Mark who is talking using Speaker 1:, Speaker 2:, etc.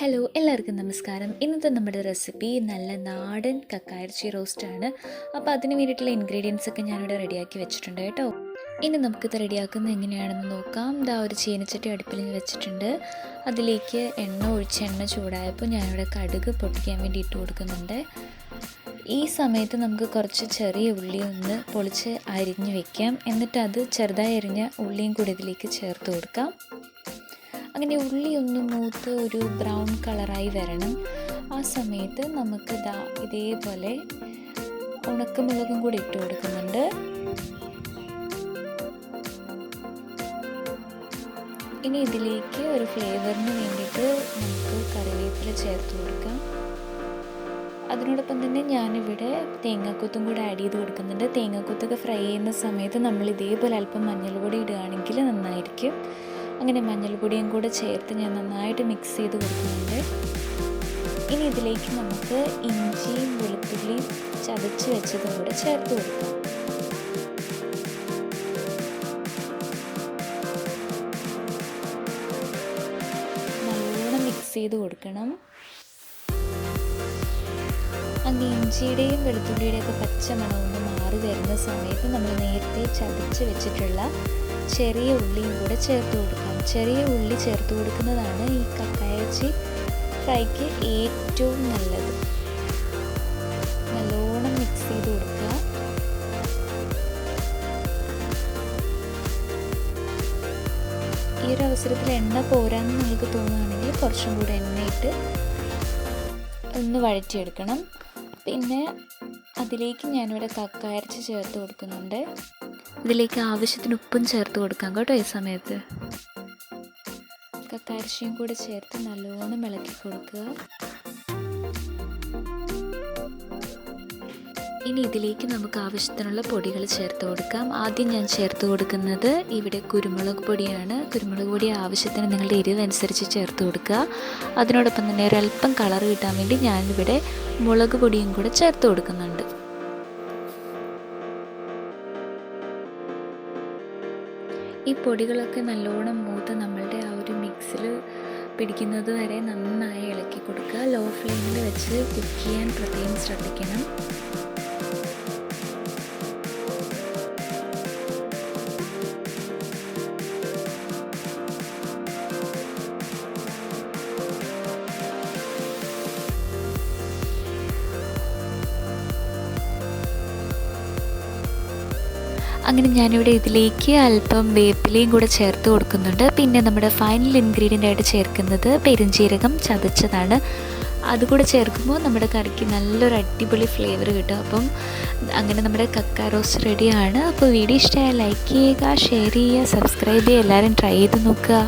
Speaker 1: Hello എല്ലാവർക്കും നമസ്കാരം. ഇന്നത്തെ നമ്മുടെ റെസിപ്പി നല്ല നാടൻ കക്കായർച്ചി റോസ്റ്റാണ് അപ്പോൾ അതിന് വേണ്ടിയിട്ടുള്ള ഇൻഗ്രീഡിയൻസ് ഒക്കെ ഞാനിവിടെ റെഡിയാക്കി വെച്ചിട്ടുണ്ട് കേട്ടോ. ഇനി നമുക്കിത് റെഡിയാക്കുന്നത് എങ്ങനെയാണെന്ന് നോക്കാം. ഇതാ ഒരു ചീനച്ചട്ടി അടുപ്പിൽ വെച്ചിട്ടുണ്ട്. അതിലേക്ക് എണ്ണ ഒഴിച്ച് എണ്ണ ചൂടായപ്പോൾ ഞാനിവിടെ കടുക് പൊട്ടിക്കാൻ വേണ്ടി ഇട്ട് കൊടുക്കുന്നുണ്ട്. ഈ സമയത്ത് നമുക്ക് കുറച്ച് ചെറിയ ഉള്ളി ഒന്ന് പൊളിച്ച് അരിഞ്ഞ് വെക്കാം. എന്നിട്ട് അത് ചെറുതായി അരിഞ്ഞ ഉള്ളിയും കൂടി ഇതിലേക്ക് ചേർത്ത് കൊടുക്കാം. അങ്ങനെ ഉള്ളി ഒന്ന് മൂത്ത് ഒരു ബ്രൗൺ കളറായി വരണം. ആ സമയത്ത് നമുക്ക് ഇതാ ഇതേപോലെ ഉണക്കമുളകും കൂടി ഇട്ട് കൊടുക്കുന്നുണ്ട്. ഇനി ഇതിലേക്ക് ഒരു ഫ്ലേവറിന് വേണ്ടിയിട്ട് നമുക്ക് കറിവേപ്പില ചേർത്ത് കൊടുക്കാം. അതിനോടൊപ്പം തന്നെ ഞാനിവിടെ തേങ്ങാക്കൊത്തും കൂടെ ആഡ് ചെയ്ത് കൊടുക്കുന്നുണ്ട്. തേങ്ങാക്കൊത്തൊക്കെ ഫ്രൈ ചെയ്യുന്ന സമയത്ത് നമ്മൾ ഇതേപോലെ അല്പം മഞ്ഞൾ മഞ്ഞൾപ്പൊടി ഇടുകയാണെങ്കിൽ നന്നായിരിക്കും. അങ്ങനെ മഞ്ഞൾപ്പൊടിയും കൂടെ ചേർത്ത് ഞാൻ നന്നായിട്ട് മിക്സ് ചെയ്ത് കൊടുക്കുന്നുണ്ട്. ഇനി ഇതിലേക്ക് നമുക്ക് ഇഞ്ചിയും വെളുത്തുള്ളിയും ചതച്ച് വെച്ചതും കൂടെ ചേർത്ത് കൊടുക്കാം. നല്ലോണം മിക്സ് ചെയ്ത് കൊടുക്കണം. അങ്ങനെ ഇഞ്ചിയുടെയും വെളുത്തുള്ളിയുടെയും ഒക്കെ പച്ച മണമൊന്ന് മാറി വരുന്ന സമയത്ത് നമ്മൾ നേരത്തെ ചതച്ച് വെച്ചിട്ടുള്ള ചെറിയ ഉള്ളിയും കൂടെ ചേർത്ത് കൊടുക്കാം. ചെറിയ ഉള്ളി ചേർത്ത് കൊടുക്കുന്നതാണ് ഈ കക്കായച്ചി ഫ്രൈക്ക് ഏറ്റവും നല്ലത്. നല്ലോണം മിക്സ് ചെയ്ത് കൊടുക്കുക. ഈ ഒരു അവസരത്തിൽ എണ്ണ പോരാന്ന് നിങ്ങൾക്ക് തോന്നുകയാണെങ്കിൽ കുറച്ചും കൂടെ എണ്ണയിട്ട് ഒന്ന് വഴറ്റിയെടുക്കണം. പിന്നെ അതിലേക്ക് ഞാനിവിടെ കക്കയരച്ച് ചേർത്ത് കൊടുക്കുന്നുണ്ട്. ഇതിലേക്ക് ആവശ്യത്തിന് ഉപ്പും ചേർത്ത് കൊടുക്കാം കേട്ടോ ഈ സമയത്ത്. കക്കായരച്ചിയും കൂടെ ചേർത്ത് നല്ലോണം ഇളക്കി കൊടുക്കുക. ഇനി ഇതിലേക്ക് നമുക്ക് ആവശ്യത്തിനുള്ള പൊടികൾ ചേർത്ത് കൊടുക്കാം. ആദ്യം ഞാൻ ചേർത്ത് കൊടുക്കുന്നത് ഇവിടെ കുരുമുളക് പൊടിയാണ്. കുരുമുളക് പൊടി ആവശ്യത്തിന് നിങ്ങളുടെ എരിവ് അനുസരിച്ച് ചേർത്ത് കൊടുക്കുക. അതിനോടൊപ്പം തന്നെ ഒരല്പം കളർ കിട്ടാൻ വേണ്ടി ഞാനിവിടെ മുളക് പൊടിയും കൂടെ ചേർത്ത് കൊടുക്കുന്നുണ്ട്. ഈ പൊടികളൊക്കെ നല്ലോണം മൂത്ത് നമ്മളുടെ ആ ഒരു മിക്സിൽ പിടിക്കുന്നത് വരെ നന്നായി ഇളക്കി കൊടുക്കുക. ലോ ഫ്ലെയിമിൽ വെച്ച് കുക്ക് ചെയ്യാൻ പ്രത്യേകം ശ്രദ്ധിക്കണം. അങ്ങനെ ഞാനിവിടെ ഇതിലേക്ക് അല്പം വേപ്പിലയും കൂടെ ചേർത്ത് കൊടുക്കുന്നുണ്ട്. പിന്നെ നമ്മുടെ ഫൈനൽ ഇൻഗ്രീഡിയന്റ് ആയിട്ട് ചേർക്കുന്നത് പെരുംജീരകം ചതച്ചതാണ്. അതുകൂടെ ചേർക്കുമ്പോൾ നമ്മുടെ കറിക്ക് നല്ലൊരു അടിപൊളി ഫ്ലേവർ കിട്ടും. അപ്പം അങ്ങനെ നമ്മുടെ കക്ക റോസ്റ്റ് റെഡിയാണ് അപ്പോൾ വീഡിയോ ഇഷ്ടമായ ലൈക്ക് ചെയ്യുക ഷെയർ ചെയ്യുക സബ്സ്ക്രൈബ് ചെയ്യുക. എല്ലാവരും ട്രൈ ചെയ്ത് നോക്കുക.